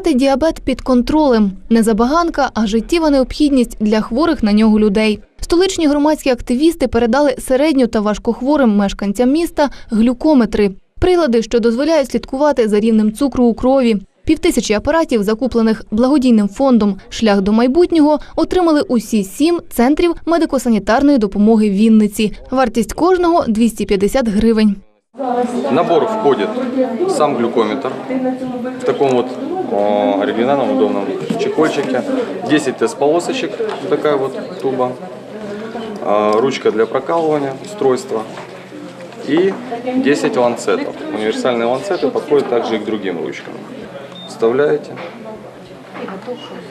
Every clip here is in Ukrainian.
Тримати діабет під контролем не забаганка, а життєва необхідність для хворих на нього людей. Столичні громадські активісти передали середньо та важкохворим мешканцям міста глюкометри прилади, що дозволяють слідкувати за рівнем цукру у крові. Півтисячі апаратів, закуплених благодійним фондом Шлях до майбутнього, отримали усі сім центрів медико-санітарної допомоги Вінниці. Вартість кожного 250 гривень. Набор входит сам глюкометр в таком вот о, оригинальном удобном чехольчике, 10 тест-полосочек, такая вот туба, а, ручка для прокалывания устройства и 10 ланцетов. Универсальные ланцеты подходят также и к другим ручкам. Вставляете,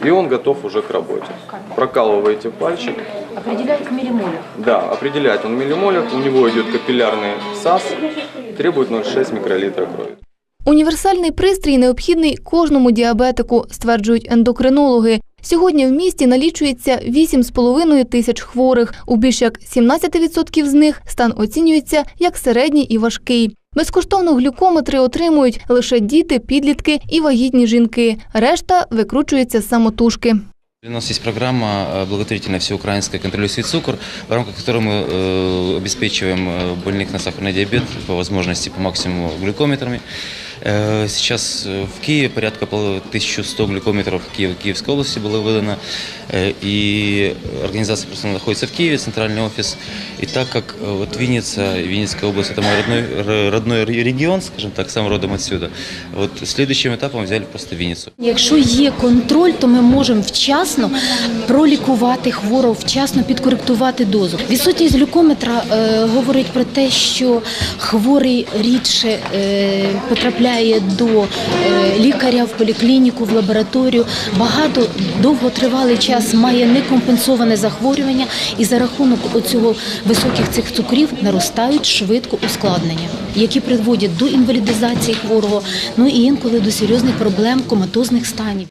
и он готов уже к работе. Прокалываете пальчик, Определяет в миллимолях. да, определяет он в миллимолях, у него идет капиллярный САС, требует 0,6 микролитра крови. Універсальний пристрій необхідний кожному діабетику, стверджують ендокринологи. Сьогодні в місті налічується 8,5 тисяч хворих. У більш як 17% з них стан оцінюється як середній і важкий. Безкоштовно глюкометри отримують лише діти, підлітки і вагітні жінки. Решта викручується самотужки. У нас есть программа э, благотворительная всеукраинская «Контролюй свой цукор», в рамках которой мы э, обеспечиваем э, больных на сахарный диабет по возможности по максимуму глюкометрами. Э, Сейчас э, в Киеве порядка пол- 1100 глюкометров в Киев- Киевской области было выдано. Э, И организация просто находится в Киеве, центральный офис. И так как э, вот Винница, Винницкая область – это мой родной, р- родной ре- регион, скажем так, сам родом отсюда, вот следующим этапом взяли просто Винницу. Якщо є контроль, то ми можемо вчасно пролікувати хворого, вчасно підкоректувати дозу. Відсутність глюкометра е, говорить про те, що хворий рідше е, потрапляє до е, лікаря в поліклініку, в лабораторію. Багато довготривалий час має некомпенсоване захворювання, і за рахунок оцього високих цих цукрів наростають швидко ускладнення, які приводять до інвалідизації хворого, ну і інколи до серйозних проблем коматозних станів.